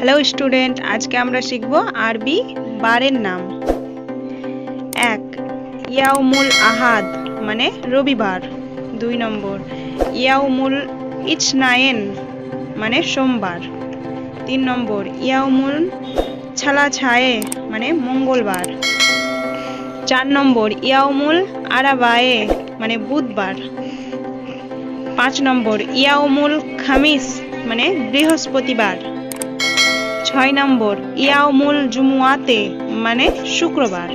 Hello student আজকে আমরা শিখব আরবি বারের নাম। এক, ইয়াউমুল আহাদ মানে রবিবার। দুই নম্বর, ইয়াউমুল ইচনায়েন মানে সোমবার। তিন নম্বর, ইয়াউমুল ছালা ছায়ে মানে মঙ্গলবার। চার নম্বর, ইয়াউমুল আরাবায়ে মানে বুধবার। পাঁচ নম্বর, ইয়াউমুল খামিস মানে বৃহস্পতিবার। ছয় নম্বর ইয়াউমুল জুমুয়াতে মানে শুক্রবার।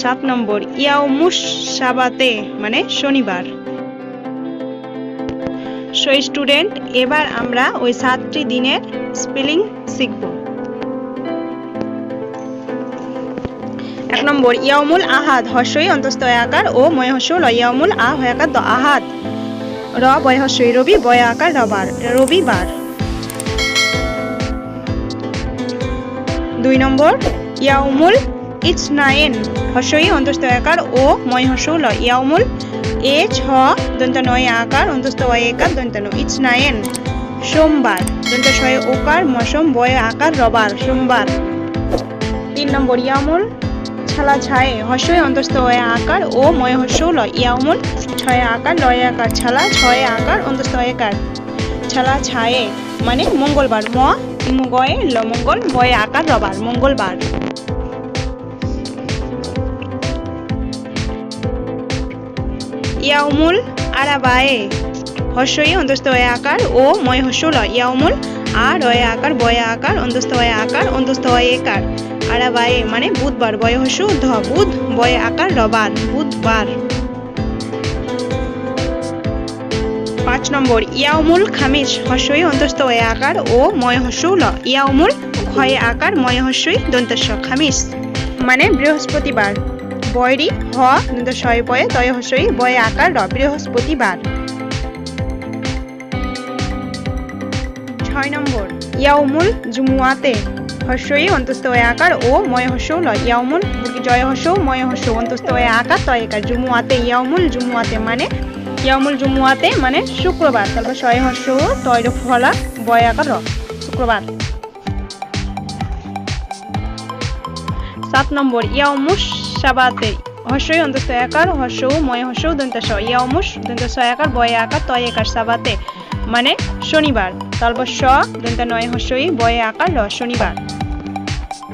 সাত নম্বর ইয়াউমুস সাবাতে মানে শনিবার। সো স্টুডেন্ট এবার আমরা ওই সাতটি দিনের স্পেলিং শিখব। এক নম্বর ইয়াউমুল আহাদ, হর্ষই অন্তস্থ আকার ও ময় হর্ষ ইয়াউমুল আ হয়াকার দ আহাদ। র বয় হর্ষই রবি, বয় আকার, রবার, রবিবার। দুই নম্বর, ইয়াউমুল ইচনায়েন হর্ষই অন্তস্থ আকার ও ময় হর্ষ ল, ইয়াউমুল এ ছ দন্ত নয় আকার, অন্তস্থ অয় একার, দন্ত ন ইচনায়েন সোমবার, দন্ত ছয় ওকার, মসম বয় আকার, রবার, সোমবার। তিন নম্বর ইয়ামুল ছালা ছায়ে হর্ষই অন্তস্থ অয় আকার ও ময় হর্ষ ল ইয়ামুল ছয় আকার লয় আকার, ছালা, ছয় আকার, অন্তস্থ একার। ছালা ছায়ে মানে মঙ্গলবার, ম ইমুগয়ে ল মঙ্গল বয়ে আকার, রবার, মঙ্গলবার। ইয়াউমুল আরাবায়ে, হর্ষই অন্তস্থ হয়ে আকার ও ময় হর্ষ ল ইয়াউমুল আ রয়ে আকার, বয়ে আকার, অন্তস্থ হয়ে আকার, অন্তস্থ হয়ে একার। আরাবায়ে মানে বুধবার, বয় হস্য ধ, বুধ, বয়ে আকার, রবার, বুধবার। পাঁচ নম্বর, ইয়াউমুল খামিস হর্ষই অন্তস্থ হয়ে আকার ও ময় হর্ষ ল। ইয়াউমুল ক্ষয়ে আকার, ময় হর্ষই দন্তস্ব খামিস মানে বৃহস্পতিবার। বয়রি, হ দন্ত বয়ে তয় হর্ষই বয়ে আকার র বৃহস্পতিবার। ছয় নম্বর, ইয়াউমুল জুমুয়াতে হর্ষই অন্তস্থ হয়ে আকার ও ময় হর্ষ ল। ইয়াউমুল জয় হর্ষ ময় হর্ষ অন্তস্থ হয়ে আকার, তয় একার। জুমুয়াতে, ইয়াউমুল জুমুয়াতে মানে ইয়ামুল জুমুয়াতে মানে শুক্রবার, তারপর ছয় হর্ষ তয় ফলা বয় আকার শুক্রবার। সাত নম্বর ইয়াউমুস সাবাতে হর্ষই অন্তস্থ আকার হর্ষ ময় হর্ষ দন্ত স ইয়াউমুস দন্ত স আকার বয় আকার, তয় একার সাবাতে মানে শনিবার, তারপর স দন্ত নয় হর্ষই বয় আকার র শনিবার।